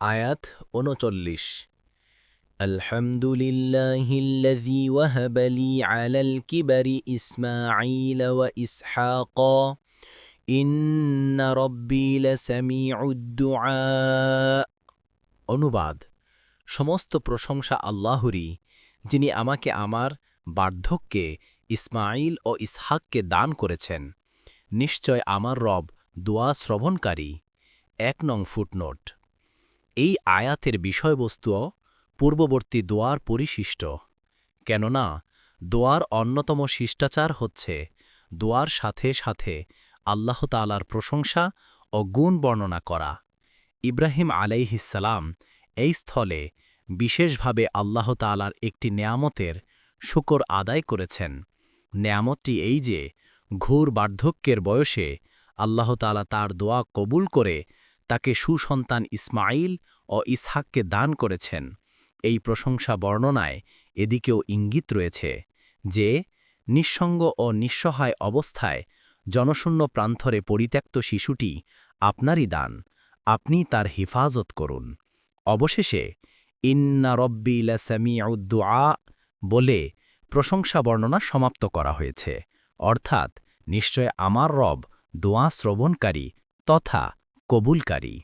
আয়াত উনচল্লিশ الحمد لله الذي وهب لي على الكبر إسماعيل وإسحاق إن ربي لسميع الدعاء অনুবাদ সমস্ত প্রশংসা আল্লাহরই যিনি আমাকে আমার বার্ধক্যে ইসমাইল ও ইসহাককে দান করেছেন নিশ্চয় আমার রব দোয়া শ্রবণকারী এক নং ফুটনোট এই আয়াতের বিষয়বস্তুও পূর্ববর্তী দোয়ার পরিশিষ্ট। কেননা, দোয়ার অন্যতম শিষ্টাচার হচ্ছে, দোয়ার সাথে সাথে আল্লাহ তালার প্রশংসা ও গুণ বর্ণনা করা। ইব্রাহিম আলাইহিসালাম এই স্থলে বিশেষভাবে আল্লাহ তালার একটি নেয়ামতের শুকর আদায় করেছেন। নেয়ামতটি এই যে, ঘোর বার্ধক্যের বয়সে আল্লাহ তালা তার দোয়া কবুল করে তাকে সুসন্তান ইসমাইল ও ইসহাককে দান করেছেন। এই প্রশংসা বর্ণনায় এদিকেও ইঙ্গিত রয়েছে যে, নিঃসঙ্গ ও নিঃসহায় অবস্থায় জনশূন্য প্রান্তরে পরিত্যক্ত শিশুটি আপনারই দান আপনি তার হিফাজত করুন। অবশেষে, ইন্না রব্বি লাসামিউদ্দুআ বলে প্রশংসা বর্ণনা সমাপ্ত করা হয়েছে। অর্থাৎ, নিশ্চয় আমার রব দোয়া শ্রবণকারী তথা কবুলকারী